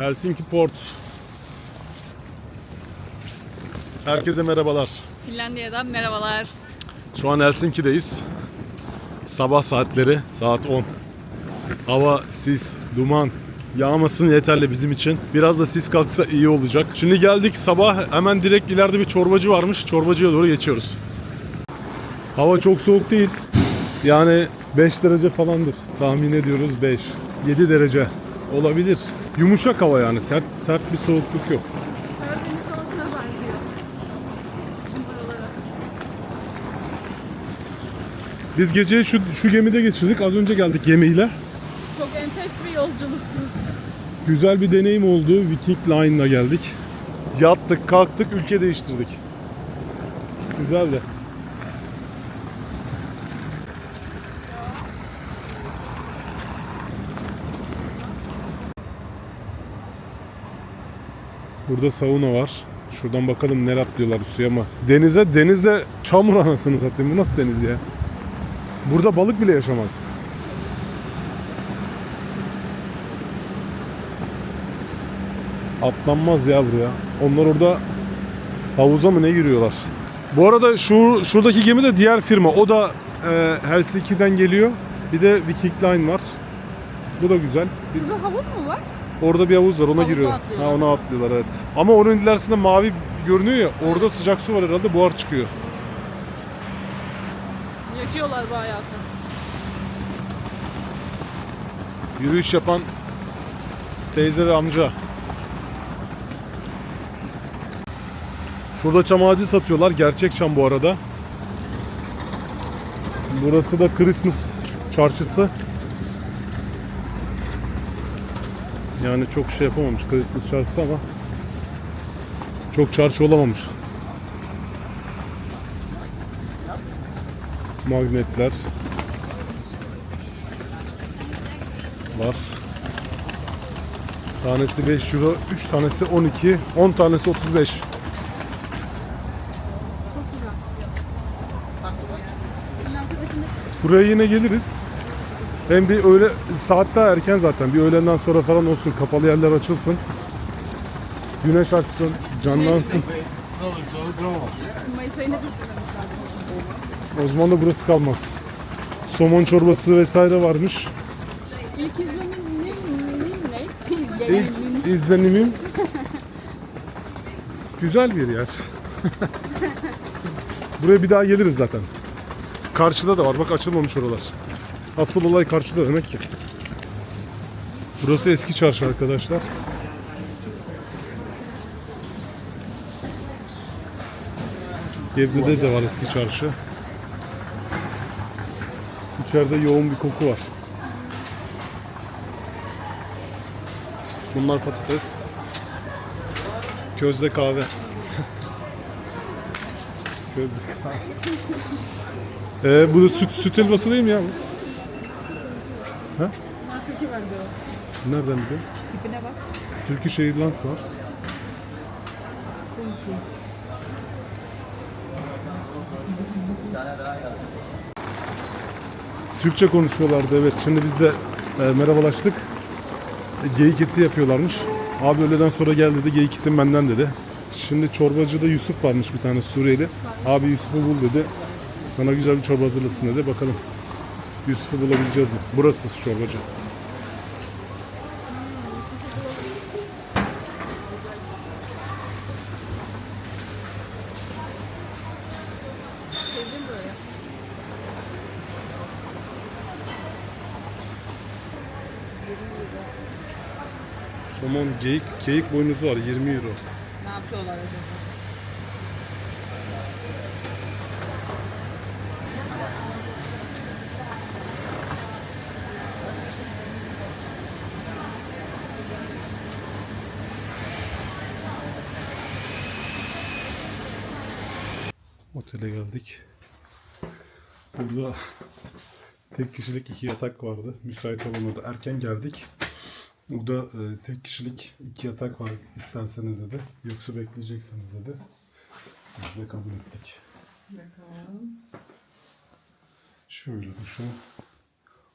Helsinki Port. Herkese merhabalar. Finlandiya'dan merhabalar. Şu an Helsinki'deyiz. Sabah saatleri saat 10. Hava, sis, duman. Yağmasın yeterli bizim için. Biraz da sis kalksa iyi olacak. Şimdi geldik sabah hemen direkt ileride bir çorbacı varmış. Çorbacıya doğru geçiyoruz. Hava çok soğuk değil. Yani 5 derece falandır. Tahmin ediyoruz 5. 7 derece olabilir. Yumuşak hava yani. Sert sert bir soğukluk yok. Karadeniz havasına benziyor. Bizim buralara. Biz geceyi şu, şu gemide geçirdik. Az önce geldik gemiyle. Çok enfes bir yolculuktu. Güzel bir deneyim oldu. Viking Line'la geldik. Yattık, kalktık, ülke değiştirdik. Güzeldi. Burada sauna var. Şuradan bakalım nereye atlıyorlar suya mı? Denize, denizde çamur anasını satayım. Bu nasıl deniz ya? Burada balık bile yaşamaz. Atlanmaz ya buraya. Onlar orada havuza mı ne giriyorlar? Bu arada şu şuradaki gemi de diğer firma. O da e, Helsinki'den geliyor. Bir de Viking Line var. Bu da güzel. Biz Burada havuz mu var? Orada bir havuz var ona Havuza giriyor. atlıyorlar. Ha ona atlıyorlar evet. Ama onun ilerisinde mavi görünüyor ya. Orada sıcak su var herhalde buhar çıkıyor. Yaşıyorlar bu hayatı. Yürüyüş yapan teyze ve amca. Şurada çam ağacı satıyorlar. Gerçek çam bu arada. Burası da Christmas çarşısı. Yani çok şey yapamamış Christmas çarşısı ama çok çarşı olamamış. Magnetler var. Tanesi 5 euro, 3 tanesi 12, 10 tanesi 35. Çok güzel. Senin arkadaşın da Buraya yine geliriz. Hem bir öğle saat daha erken zaten. Bir öğlenden sonra falan olsun. Kapalı yerler açılsın. Güneş açsın, canlansın. Mayıs ayında. O zaman da burası kalmaz. Somon çorbası vesaire varmış. İlk izlemin ne? İlk izlenimim güzel bir yer. Buraya bir daha geliriz zaten. Karşıda da var. Bak açılmamış oralar. Asıl olay karşıda demek ki. Burası eski çarşı arkadaşlar. Gebze'de de var eski çarşı. İçeride yoğun bir koku var. Bunlar patates. Közde kahve. Közde kahve. Ee, bu süt, süt helvası değil mi ya? Bu? Ha? Hakiki bence o. Nereden biliyorsun? Tipine bak. Turkish Airlines var. Türkçe konuşuyorlardı evet. Şimdi biz de e, merhabalaştık. E, geyik eti yapıyorlarmış. Abi öğleden sonra gel dedi. Geyik etin benden dedi. Şimdi çorbacıda Yusuf varmış bir tane Suriyeli. Abi Yusuf'u bul dedi. Sana güzel bir çorba hazırlasın dedi. Bakalım Yusuf'u bulabileceğiz mi? Burası çorbacı. Somon geyik, geyik boynuzu var 20 euro. Ne yapıyorlar acaba? Otele geldik. Burada tek kişilik iki yatak vardı. Müsait olamadı. Erken geldik. Burada e, tek kişilik iki yatak var isterseniz dedi. Yoksa bekleyeceksiniz dedi. Biz de kabul ettik. Şöyle duşu.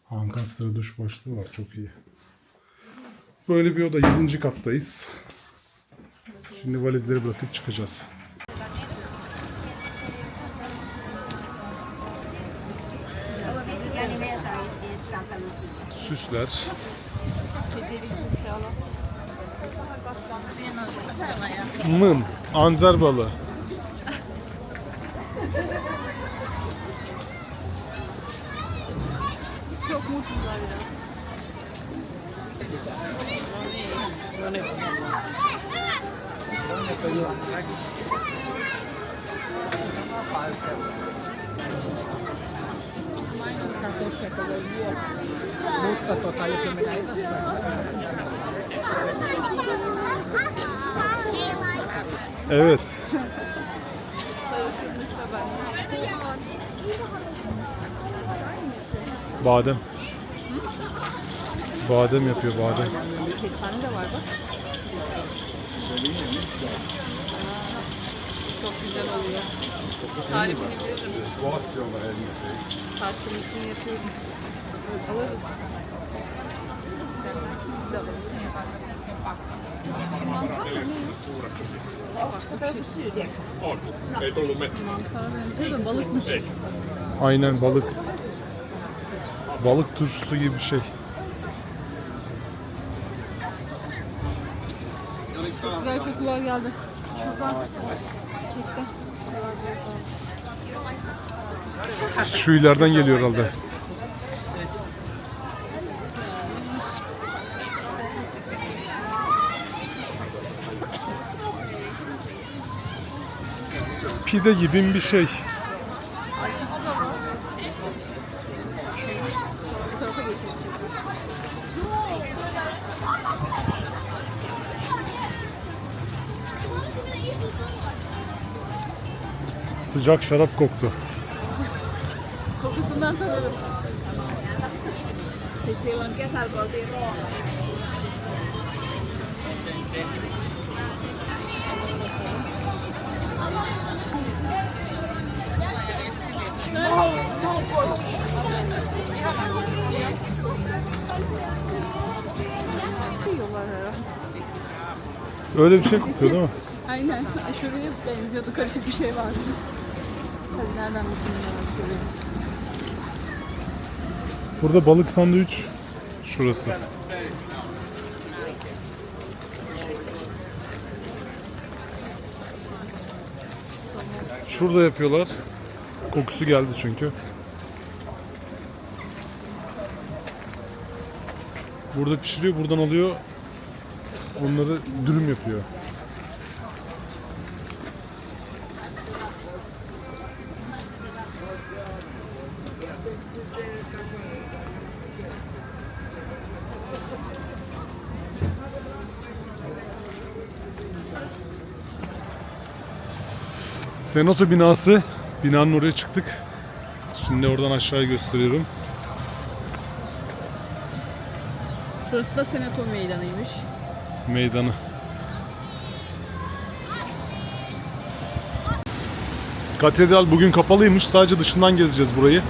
Ankastra duş başlığı var. Çok iyi. Böyle bir oda 7. kattayız. Şimdi valizleri bırakıp çıkacağız. Süsler. Mım, anzer balı. Çok mutlular ya. Mutta tota, jos me mennään edespäin. Evet. Badem. Badem yapıyor badem. Kestane de var bak. Çok güzel oluyor. Tarifini bilirim. Tarçınlısını yapıyorum. Alırız. Biz de alırız. Başka bir şey. Mantara benziyor da balıkmış. Aynen balık. Balık turşusu gibi bir şey. Çok güzel kokular geldi. Şuradan. Şu ileriden geliyor herhalde. Pide gibi bir şey. Sıcak şarap koktu. Cái sao của tiên Yiyorlar herhalde. Öyle bir şey kokuyor değil mi? Aynen. Şuraya benziyordu. Karışık bir şey vardı. Hadi nereden bilsin şurayı. Burada balık sandviç şurası. Şurada yapıyorlar. Kokusu geldi çünkü. Burada pişiriyor, buradan alıyor. Onları dürüm yapıyor. Senato binası. Binanın oraya çıktık. Şimdi oradan aşağıya gösteriyorum. Burası da Senato Meydanı'ymış. Meydanı. Katedral bugün kapalıymış. Sadece dışından gezeceğiz burayı.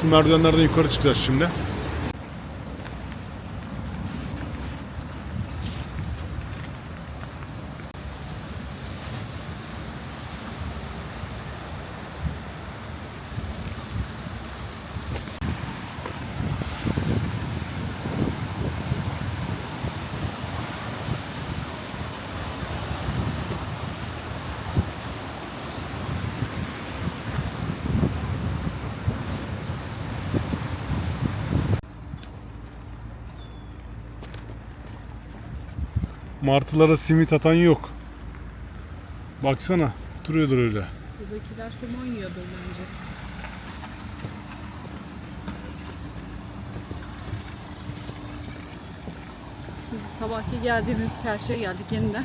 Şu merdivenlerden yukarı çıkacağız şimdi. Martılara simit atan yok. Baksana duruyordur öyle. Buradakiler somon yiyordur bence. Şimdi sabahki geldiğimiz çarşıya geldik yeniden.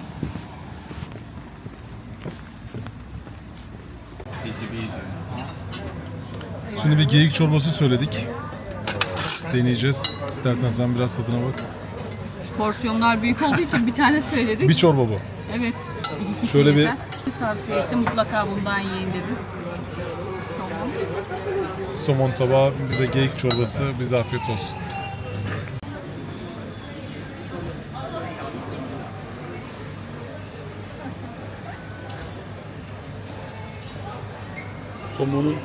Şimdi bir geyik çorbası söyledik. Deneyeceğiz. İstersen sen biraz tadına bak. Porsiyonlar büyük olduğu için bir tane söyledik. Bir çorba bu. Evet. iki kişiye Şöyle bir- yeter. Biz tavsiye ettim. Mutlaka bundan yiyin dedi. Somon. Somon tabağı, bir de geyik çorbası. Bize afiyet olsun. Somonun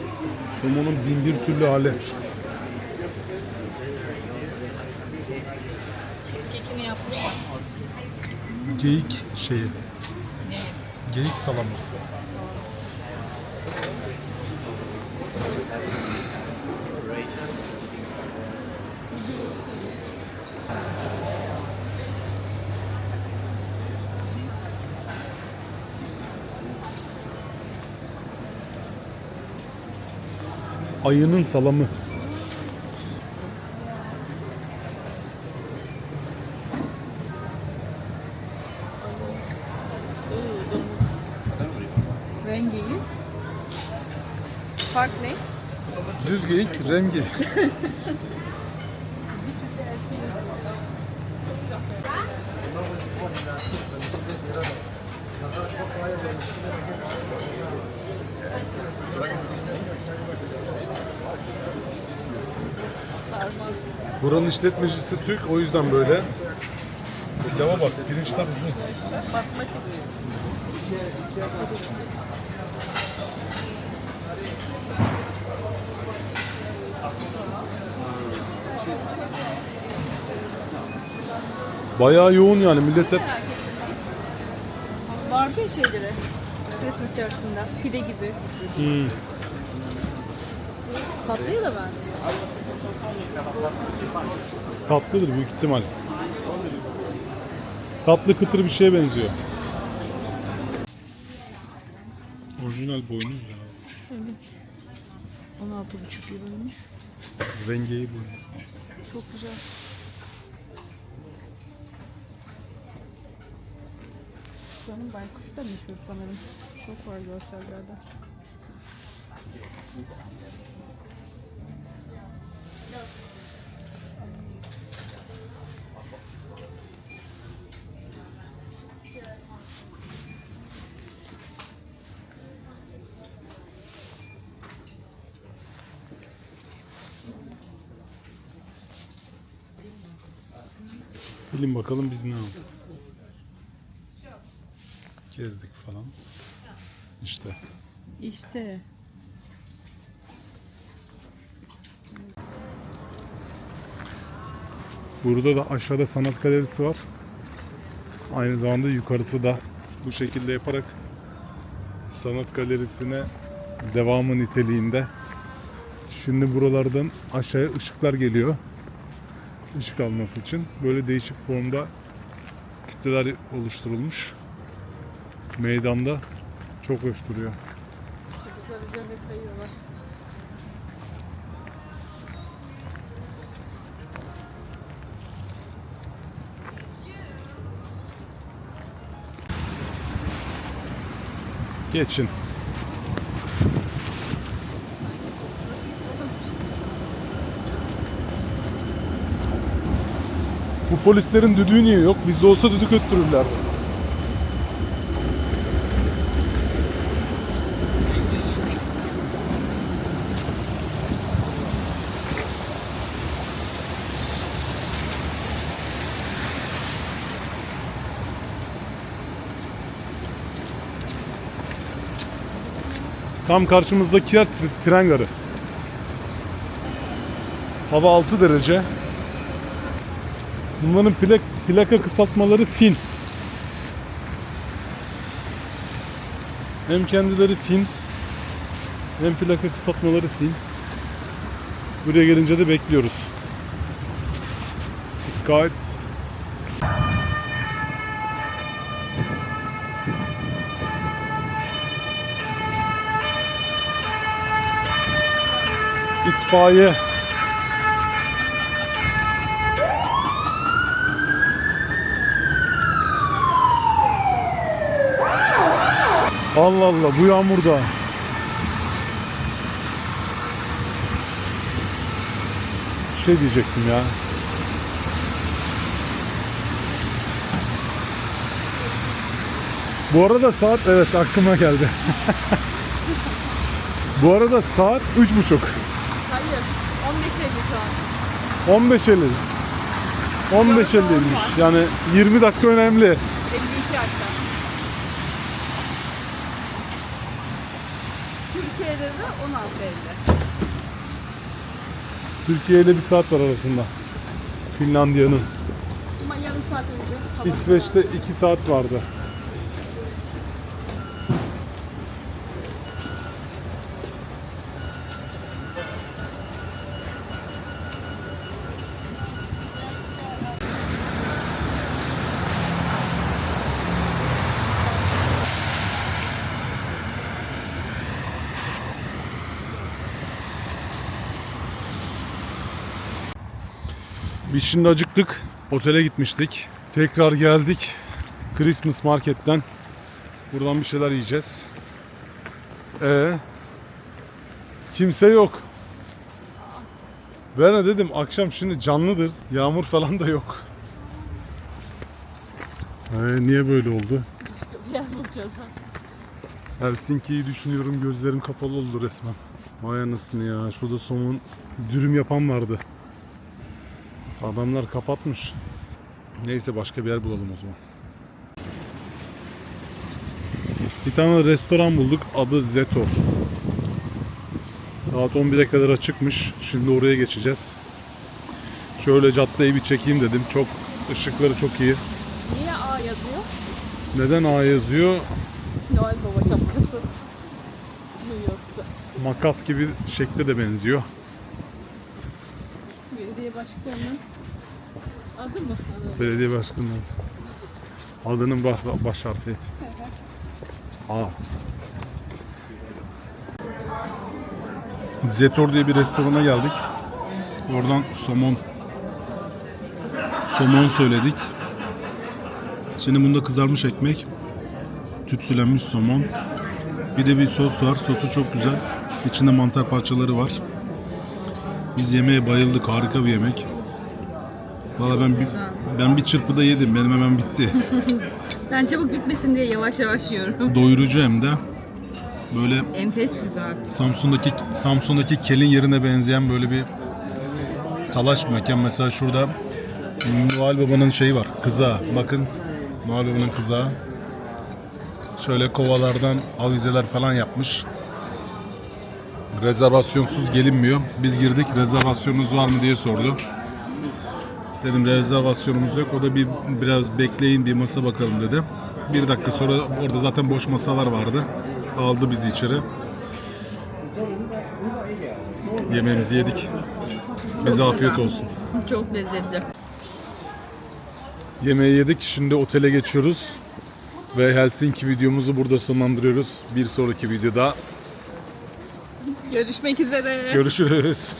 somonun bin bir türlü hali. Cheesecake'ini yapmışlar. Geyik şeyi. Geyik salamı. Ayının salamı. Rengi. Fark ne? Düz geyik rengi. Buranın işletmecisi Türk o yüzden böyle. Pilava bak pirinçler uzun. Basmati. Bayağı yoğun yani millet hep Vardı ya şeyleri. Christmas yarısında. Pide gibi. Hmm. Tatlıyı da ben. tatlıdır büyük ihtimal. Tatlı kıtır bir şeye benziyor. Orijinal boynuz ya. 16,5 euroymuş. Rengeyi boynuz. Çok güzel. Buranın baykuşu da meşhur sanırım. Çok var görsellerde. Bilin bakalım biz ne aldık. Gezdik falan. İşte. İşte. Burada da aşağıda sanat galerisi var. Aynı zamanda yukarısı da bu şekilde yaparak sanat galerisine devamı niteliğinde. Şimdi buralardan aşağıya ışıklar geliyor. Işık alması için. Böyle değişik formda kütleler oluşturulmuş. Meydanda çok hoş duruyor. Çocuklar üzerine kayıyorlar. Geçin. Bu polislerin düdüğü niye yok? Bizde olsa düdük öttürürler. Tam karşımızdaki yer tr- tren garı. Hava 6 derece. Bunların plak, plaka kısaltmaları fin. Hem kendileri fin hem plaka kısaltmaları fin. Buraya gelince de bekliyoruz. Dikkat. İtfaiye. Allah Allah bu yağmurda. Bir şey diyecektim ya. Bu arada saat evet aklıma geldi. Bu arada saat üç buçuk. Hayır. 15 Eylül şu an. 15.50. 15.50'ymiş. Yani 20 dakika önemli. 52 akşam. Türkiye'de de 16.50. Türkiye ile bir saat var arasında. Finlandiya'nın. Ama yarım saat önce. İsveç'te 2 saat vardı. Biz şimdi acıktık. Otele gitmiştik. Tekrar geldik. Christmas marketten. Buradan bir şeyler yiyeceğiz. Ee, kimse yok. Ben de dedim akşam şimdi canlıdır. Yağmur falan da yok. Ee, niye böyle oldu? Bir yer bulacağız ha. Helsinki'yi düşünüyorum gözlerim kapalı oldu resmen. Vay anasını ya şurada somun dürüm yapan vardı. Adamlar kapatmış. Neyse başka bir yer bulalım o zaman. Bir tane restoran bulduk adı Zetor. Saat 11'e kadar açıkmış. Şimdi oraya geçeceğiz. Şöyle caddeyi bir çekeyim dedim. Çok ışıkları çok iyi. Niye A yazıyor? Neden A yazıyor? Noel Baba şapkası. yoksa? Makas gibi şekle de benziyor. Belediye başkanının adı mı? Belediye başkanı. Adının baş, baş harfi. A. Zetor diye bir restorana geldik. Oradan somon somon söyledik. Şimdi bunda kızarmış ekmek, tütsülenmiş somon. Bir de bir sos var. Sosu çok güzel. İçinde mantar parçaları var. Biz yemeğe bayıldık. Harika bir yemek. Valla ben bir, ben bir çırpıda yedim. Benim hemen bitti. Ben çabuk bitmesin diye yavaş yavaş yiyorum. Doyurucu hem de. Böyle Enfes güzel. Samsun'daki Samsun'daki kelin yerine benzeyen böyle bir salaş mekan. Mesela şurada Noel Baba'nın şeyi var. Kızağı. Bakın Noel Baba'nın kızağı. Şöyle kovalardan avizeler falan yapmış. Rezervasyonsuz gelinmiyor. Biz girdik. Rezervasyonunuz var mı diye sordu. Dedim rezervasyonumuz yok. O da bir biraz bekleyin bir masa bakalım dedi. Bir dakika sonra orada zaten boş masalar vardı. Aldı bizi içeri. Yemeğimizi yedik. Bize afiyet olsun. Çok lezzetli. Yemeği yedik. Şimdi otele geçiyoruz. Ve Helsinki videomuzu burada sonlandırıyoruz. Bir sonraki videoda Görüşmek üzere. görüşürüz.